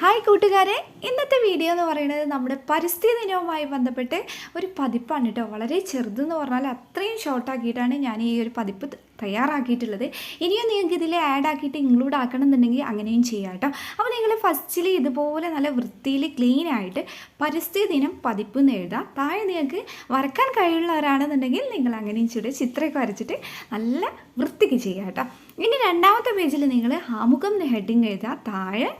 Hi കൂട്ടുകാരെ. ഇന്നത്തെ video എന്ന് പറയുന്നത് നമ്മുടെ പരിസ്ഥിതി ദിനവുമായി ബന്ധപ്പെട്ട് ഒരു പതിപ്പാണ് കേട്ടോ. വളരെ ചെറുതെന്ന് പറഞ്ഞാൽ അത്രയും ഷോർട്ടാക്കിയിട്ടാണ് ഞാൻ ഈ ഒരു പതിപ്പ് തയ്യാറാക്കിയിട്ടുള്ളത്. ഇനിയും നിങ്ങൾക്ക് ഇതിൽ ആഡ് ആക്കിയിട്ട് ഇൻക്ലൂഡ് ആക്കണം എന്നുണ്ടെങ്കിൽ അങ്ങനെയും ചെയ്യാം കേട്ടോ. അപ്പോൾ നിങ്ങൾ ഫസ്റ്റിൽ ഇതുപോലെ നല്ല വൃത്തിയിൽ ക്ലീൻ ആയിട്ട് പരിസ്ഥിതി ദിനം പതിപ്പ് എന്ന് എഴുതാം. താഴെ നിങ്ങൾക്ക് വരക്കാൻ കഴിയുള്ളവരാണെന്നുണ്ടെങ്കിൽ നിങ്ങൾ അങ്ങനെയും ചെയ്ത് ചിത്രമൊക്കെ വരച്ചിട്ട് നല്ല വൃത്തിക്ക് ചെയ്യാം കേട്ടോ. ഇനി രണ്ടാമത്തെ പേജിൽ നിങ്ങൾ ആമുഖം ഹെഡിങ് എഴുതുക താഴെ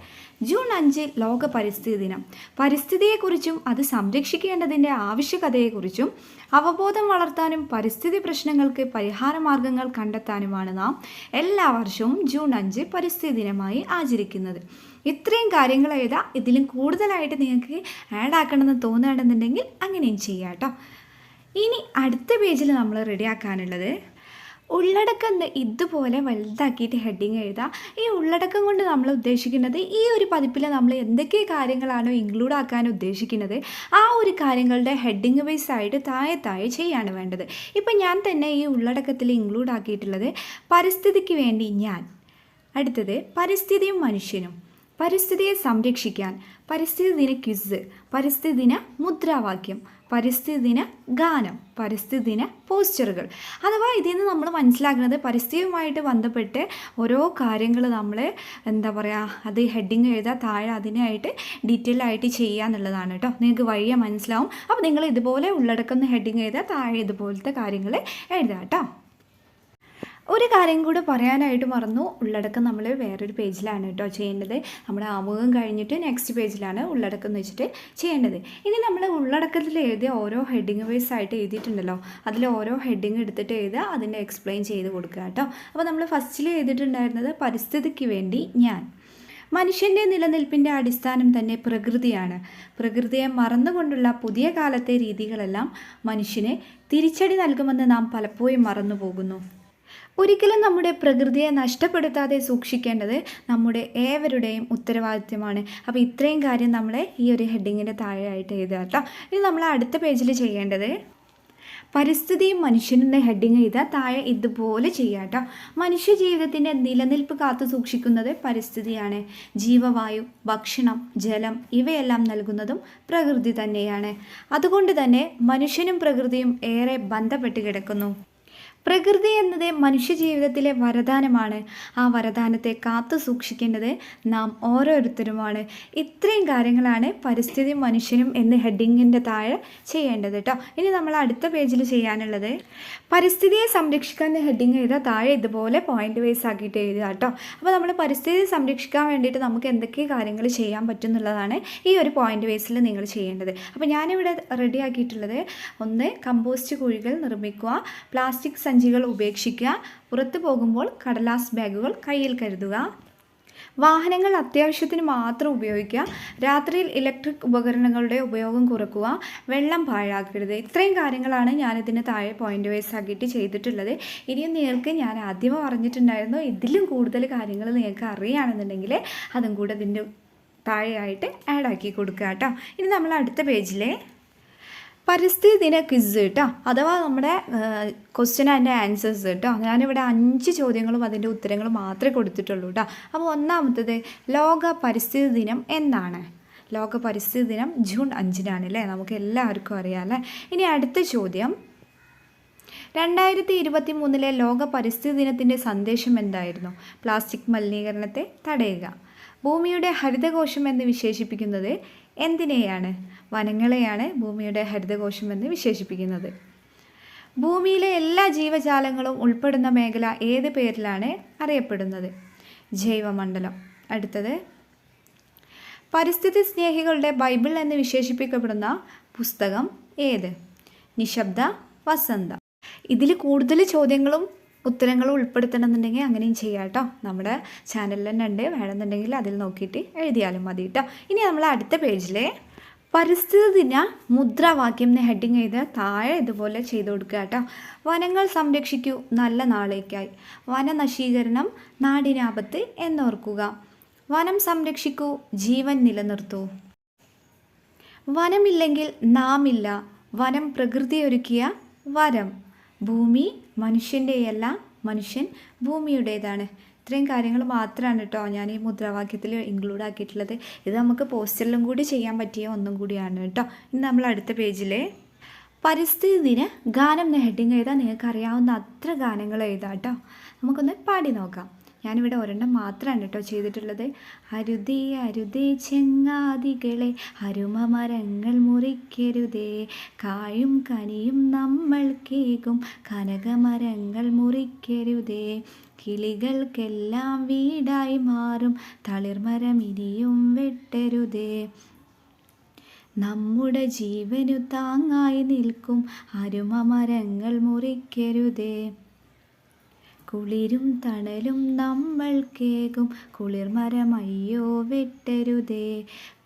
ജൂൺ അഞ്ച് ലോക പരിസ്ഥിതി ദിനം. പരിസ്ഥിതിയെക്കുറിച്ചും അത് സംരക്ഷിക്കേണ്ടതിന്റെ ആവശ്യകതയെക്കുറിച്ചും അവബോധം വളർത്താനും പരിസ്ഥിതി പ്രശ്നങ്ങൾക്ക് പരിഹാര മാർഗങ്ങൾ കണ്ടെത്താനുമാണ് നാം എല്ലാ വർഷവും ജൂൺ അഞ്ച് പരിസ്ഥിതി ദിനമായി ആചരിക്കുന്നത്. ഇത്രയും കാര്യങ്ങൾ എഴുതാം ഇതിലും കൂടുതലായിട്ട് നിങ്ങൾക്ക് ആഡ് ആക്കണമെന്ന് തോന്നുകയാണെന്നുണ്ടെങ്കിൽ അങ്ങനെയും ചെയ്യാം കേട്ടോ ഇനി അടുത്ത പേജിൽ നമ്മൾ റെഡിയാക്കാനുള്ളത് ഉള്ളടക്കം ഇതുപോലെ വലുതാക്കിയിട്ട് ഹെഡിങ് എഴുതാം. ഈ ഉള്ളടക്കം കൊണ്ട് നമ്മൾ ഉദ്ദേശിക്കുന്നത് ഈ ഒരു പതിപ്പിൽ നമ്മൾ എന്തൊക്കെ കാര്യങ്ങളാണോ ഇൻക്ലൂഡ് ആക്കാൻ ഉദ്ദേശിക്കുന്നത് ആ ഒരു കാര്യങ്ങളുടെ ഹെഡിങ് വൈസ് ആയിട്ട് താഴെ താഴെ ചെയ്യാണ് വേണ്ടത്. ഇപ്പം ഞാൻ തന്നെ ഈ ഉള്ളടക്കത്തിൽ ഇൻക്ലൂഡ് ആക്കിയിട്ടുള്ളത് പരിസ്ഥിതിക്ക് വേണ്ടി ഞാൻ. അടുത്തത് പരിസ്ഥിതിയും മനുഷ്യനും. പരിസ്ഥിതിയെ സംരക്ഷിക്കാൻ പരിസ്ഥിതി ദിന ക്വിസ് പരിസ്ഥിതി ദിന മുദ്രാവാക്യം പരിസ്ഥിതി ദിന ഗാനം പരിസ്ഥിതി ദിന പോസ്റ്ററുകൾ. അഥവാ ഇതിൽ നിന്ന് നമ്മൾ മനസ്സിലാക്കുന്നത് പരിസ്ഥിതിയുമായിട്ട് ബന്ധപ്പെട്ട് ഓരോ കാര്യങ്ങൾ നമ്മൾ എന്താ പറയുക അത് ഹെഡിങ് എഴുതാൻ താഴെ അതിനായിട്ട് ഡീറ്റെയിൽ ആയിട്ട് ചെയ്യുക എന്നുള്ളതാണ് കേട്ടോ. നിങ്ങൾക്ക് വഴിയെ മനസ്സിലാവും. അപ്പോൾ നിങ്ങൾ ഇതുപോലെ ഉള്ളടക്കം ഹെഡിങ് എഴുതാൻ താഴെ ഇതുപോലത്തെ കാര്യങ്ങൾ എഴുതാം കേട്ടോ. ഒരു കാര്യം കൂടെ പറയാനായിട്ട് മറന്നു. ഉള്ളടക്കം നമ്മൾ വേറൊരു പേജിലാണ് കേട്ടോ ചെയ്യേണ്ടത്. നമ്മുടെ ആമുഖം കഴിഞ്ഞിട്ട് നെക്സ്റ്റ് പേജിലാണ് ഉള്ളടക്കം എന്ന് വെച്ചിട്ട് ചെയ്യേണ്ടത്. ഇനി നമ്മൾ ഉള്ളടക്കത്തിൽ എഴുതിയ ഓരോ ഹെഡിങ് വൈസ് ആയിട്ട് എഴുതിയിട്ടുണ്ടല്ലോ. അതിൽ ഓരോ ഹെഡിങ് എടുത്തിട്ട് എഴുതുക അതിന്റെ എക്സ്പ്ലെയിൻ ചെയ്ത് കൊടുക്കുക കേട്ടോ. അപ്പോൾ നമ്മൾ ഫസ്റ്റിൽ എഴുതിയിട്ടുണ്ടായിരുന്നത് പരിസ്ഥിതിക്ക് വേണ്ടി ഞാൻ. മനുഷ്യന്റെ നിലനിൽപ്പിന്റെ അടിസ്ഥാനം തന്നെ പ്രകൃതിയാണ്. പ്രകൃതിയെ മറന്നുകൊണ്ടുള്ള പുതിയ കാലത്തെ രീതികളെല്ലാം മനുഷ്യനെ തിരിച്ചടി നൽകുമെന്ന് നാം പലപ്പോഴും മറന്നു പോകുന്നു ഒരിക്കലും നമ്മുടെ പ്രകൃതിയെ നഷ്ടപ്പെടുത്താതെ സൂക്ഷിക്കേണ്ടത് നമ്മുടെ ഏവരുടെയും ഉത്തരവാദിത്യമാണ് അപ്പോൾ ഇത്രയും കാര്യം നമ്മൾ ഈ ഒരു ഹെഡിങ്ങിന്റെ താഴെയായിട്ട് എഴുതുക കേട്ടോ. ഇനി നമ്മൾ അടുത്ത പേജിൽ ചെയ്യേണ്ടത് പരിസ്ഥിതിയും മനുഷ്യനെന്ന ഹെഡിങ് ചെയ്താൽ താഴെ ഇതുപോലെ ചെയ്യാം കേട്ടോ. മനുഷ്യ ജീവിതത്തിന്റെ നിലനിൽപ്പ് കാത്തു സൂക്ഷിക്കുന്നത് പരിസ്ഥിതിയാണ്. ജീവവായു ഭക്ഷണം ജലം ഇവയെല്ലാം നൽകുന്നതും പ്രകൃതി തന്നെയാണ്. അതുകൊണ്ട് തന്നെ മനുഷ്യനും പ്രകൃതിയും ഏറെ ബന്ധപ്പെട്ട് കിടക്കുന്നു. പ്രകൃതി എന്നത് മനുഷ്യജീവിതത്തിലെ വരദാനമാണ്. ആ വരദാനത്തെ കാത്തു സൂക്ഷിക്കേണ്ടത് നാം ഓരോരുത്തരുമാണ്. ഇത്രയും കാര്യങ്ങളാണ് പരിസ്ഥിതി മനുഷ്യനും എന്ന് ഹെഡിങ്ങിന്റെ താഴെ ചെയ്യേണ്ടത് കേട്ടോ ഇനി നമ്മൾ അടുത്ത പേജിൽ ചെയ്യാനുള്ളത് പരിസ്ഥിതിയെ സംരക്ഷിക്കാൻ ഹെഡിങ് ചെയ്താൽ താഴെ ഇതുപോലെ പോയിന്റ് വൈസ് ആക്കിയിട്ട് എഴുതുക കേട്ടോ അപ്പോൾ നമ്മൾ പരിസ്ഥിതി സംരക്ഷിക്കാൻ വേണ്ടിയിട്ട് നമുക്ക് എന്തൊക്കെ കാര്യങ്ങൾ ചെയ്യാൻ പറ്റുന്നുള്ളതാണ് ഈ ഒരു പോയിന്റ് വൈസിൽ നിങ്ങൾ ചെയ്യേണ്ടത്. അപ്പോൾ ഞാനിവിടെ റെഡി ആക്കിയിട്ടുള്ളത് ഒന്ന് കമ്പോസ്റ്റ് കുഴികൾ നിർമ്മിക്കുക പ്ലാസ്റ്റിക് സഞ്ചികൾ ഉപേക്ഷിക്കുക. പുറത്തു പോകുമ്പോൾ കടലാസ് ബാഗുകൾ കയ്യിൽ കരുതുക. വാഹനങ്ങൾ അത്യാവശ്യത്തിന് മാത്രം ഉപയോഗിക്കുക. രാത്രിയിൽ ഇലക്ട്രിക് ഉപകരണങ്ങളുടെ ഉപയോഗം കുറക്കുക. വെള്ളം പാഴാക്കരുത്. ഇത്രയും കാര്യങ്ങളാണ് ഞാനിതിന് താഴെ പോയിന്റ് വൈസ് ആക്കിയിട്ട് ചെയ്തിട്ടുള്ളത്. ഇനിയും നിങ്ങൾക്ക് ഞാൻ ആദ്യം പറഞ്ഞിട്ടുണ്ടായിരുന്നു ഇതിലും കൂടുതൽ കാര്യങ്ങൾ നിങ്ങൾക്ക് അറിയുകയാണെന്നുണ്ടെങ്കിൽ അതും കൂടെ ഇതിന്റെ താഴെയായിട്ട് ആഡ് ആക്കി കൊടുക്കുക കേട്ടോ. ഇനി നമ്മൾ അടുത്ത പേജിലെ പരിസ്ഥിതി ദിന ക്വിസ് കേട്ടോ അഥവാ നമ്മുടെ ക്വസ്റ്റ്യൻ ആൻഡ് ആൻസേഴ്സ് കേട്ടോ ഞാനിവിടെ അഞ്ച് ചോദ്യങ്ങളും അതിന്റെ ഉത്തരങ്ങളും മാത്രമേ കൊടുത്തിട്ടുള്ളൂ കേട്ടോ അപ്പോൾ ഒന്നാമത്തത് ലോക പരിസ്ഥിതി ദിനം എന്നാണ്? ലോക പരിസ്ഥിതി ദിനം ജൂൺ അഞ്ചിനാണ് അല്ലേ നമുക്ക് എല്ലാവർക്കും അറിയാം അല്ലേ ഇനി അടുത്ത ചോദ്യം. രണ്ടായിരത്തി ഇരുപത്തി മൂന്നിലെ ലോക പരിസ്ഥിതി ദിനത്തിന്റെ സന്ദേശം എന്തായിരുന്നു? പ്ലാസ്റ്റിക് മലിനീകരണത്തെ തടയുക. ഭൂമിയുടെ ഹരിതകോശം എന്ന് വിശേഷിപ്പിക്കുന്നത് എന്തിനെയാണ്? വനങ്ങളെയാണ് ഭൂമിയുടെ ഹരിതകോശം എന്ന് വിശേഷിപ്പിക്കുന്നത്. ഭൂമിയിലെ എല്ലാ ജീവജാലങ്ങളും ഉൾപ്പെടുന്ന മേഖല ഏത് പേരിലാണ് അറിയപ്പെടുന്നത്? ജൈവമണ്ഡലം. അടുത്തത് പരിസ്ഥിതി സ്നേഹികളുടെ ബൈബിൾ എന്ന് വിശേഷിപ്പിക്കപ്പെടുന്ന പുസ്തകം ഏത്? നിശബ്ദ വസന്ത. ഇതിൽ കൂടുതൽ ചോദ്യങ്ങളും ഉത്തരങ്ങളും ഉൾപ്പെടുത്തണമെന്നുണ്ടെങ്കിൽ അങ്ങനെയും ചെയ്യാം കേട്ടോ. നമ്മുടെ ചാനലിൽ തന്നെ ഉണ്ട്. വേണമെന്നുണ്ടെങ്കിൽ അതിൽ നോക്കിയിട്ട് എഴുതിയാലും മതി കേട്ടോ. ഇനി നമ്മൾ അടുത്ത പേജിലെ പരിസ്ഥിതി ദിന മുദ്രാവാക്യം എന്ന് ഹെഡിങ് ചെയ്ത് താഴെ ഇതുപോലെ ചെയ്തു കൊടുക്കുക കേട്ടോ. വനങ്ങൾ സംരക്ഷിക്കൂ നല്ല നാളേക്കായി. വനനശീകരണം നാടിനാപത്ത് എന്നോർക്കുക. വനം സംരക്ഷിക്കൂ ജീവൻ നിലനിർത്തൂ. വനമില്ലെങ്കിൽ നാമില്ല. വനം പ്രകൃതി ഒരുക്കിയ വരം. ഭൂമി മനുഷ്യന്റെയല്ല മനുഷ്യൻ ഭൂമിയുടേതാണ്. ഇത്രയും കാര്യങ്ങൾ മാത്രമാണ് കേട്ടോ ഞാൻ ഈ മുദ്രാവാക്യത്തിൽ ഇൻക്ലൂഡ് ആക്കിയിട്ടുള്ളത്. ഇത് നമുക്ക് പോസ്റ്ററിലും കൂടി ചെയ്യാൻ പറ്റിയ ഒന്നും കൂടിയാണ് കേട്ടോ ഇന്ന് നമ്മൾ അടുത്ത പേജിലെ പരിസ്ഥിതി ദിന ഗാനം എന്ന ഹെഡിങ് എഴുതാൻ നിങ്ങൾക്ക് അറിയാവുന്ന അത്ര ഗാനങ്ങൾ എഴുതാം കേട്ടോ നമുക്കൊന്ന് പാടി നോക്കാം. ഞാനിവിടെ ഒരെണ്ണം മാത്രമാണ് കേട്ടോ ചെയ്തിട്ടുള്ളത്. അരുതേ അരുതേ ചെങ്ങാതികളെ അരുമ മരങ്ങൾ മുറിക്കരുതേ. കായും കനിയും നമ്മൾ കേകും കനകമരങ്ങൾ മുറിക്കരുതേ. കിളികൾക്കെല്ലാം വീടായി മാറും തളിർമരം ഇനിയും വെട്ടരുതേ. നമ്മുടെ ജീവനു താങ്ങായി നിൽക്കും അരുമ മരങ്ങൾ മുറിക്കരുതേ. കുളിരും തണലും നമ്മൾ കേകും. കുളിർമരമയ്യോ വെട്ടരുതേ.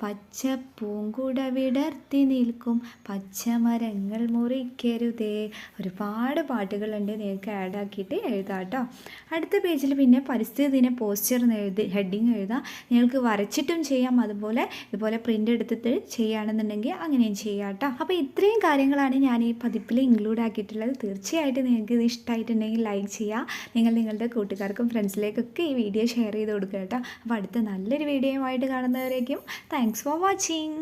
പച്ച പൂങ്കുട വിടർത്തി നിൽക്കും. പച്ചമരങ്ങൾ മുറിക്കരുതേ. ഒരുപാട് പാട്ടുകളുണ്ട്. നിങ്ങൾക്ക് ആഡ് ആക്കിയിട്ട് എഴുതാം കേട്ടോ. അടുത്ത പേജിൽ പിന്നെ പരിസ്ഥിതി ദിന പോസ്റ്റർ എഴുതി ഹെഡിങ് എഴുതാം. നിങ്ങൾക്ക് വരച്ചിട്ടും ചെയ്യാം. അതുപോലെ ഇതുപോലെ പ്രിന്റ് എടുത്തിട്ട് ചെയ്യുകയാണെന്നുണ്ടെങ്കിൽ അങ്ങനെയും ചെയ്യാം കേട്ടോ. അപ്പോൾ ഇത്രയും കാര്യങ്ങളാണ് ഞാൻ ഈ പതിപ്പിൽ ഇൻക്ലൂഡ് ആക്കിയിട്ടുള്ളത്. തീർച്ചയായിട്ടും നിങ്ങൾക്ക് ഇത് ഇഷ്ടമായിട്ടുണ്ടെങ്കിൽ ലൈക്ക് ചെയ്യുക നിങ്ങൾ നിങ്ങളുടെ കൂട്ടുകാർക്കും ഫ്രണ്ട്സിലേക്കൊക്കെ ഈ വീഡിയോ ഷെയർ ചെയ്ത് കൊടുക്കുക കേട്ടോ. അപ്പോൾ അടുത്ത നല്ലൊരു വീഡിയോയുമായിട്ട് കാണുന്നവരേക്കും താങ്ക്സ് ഫോർ വാച്ചിങ്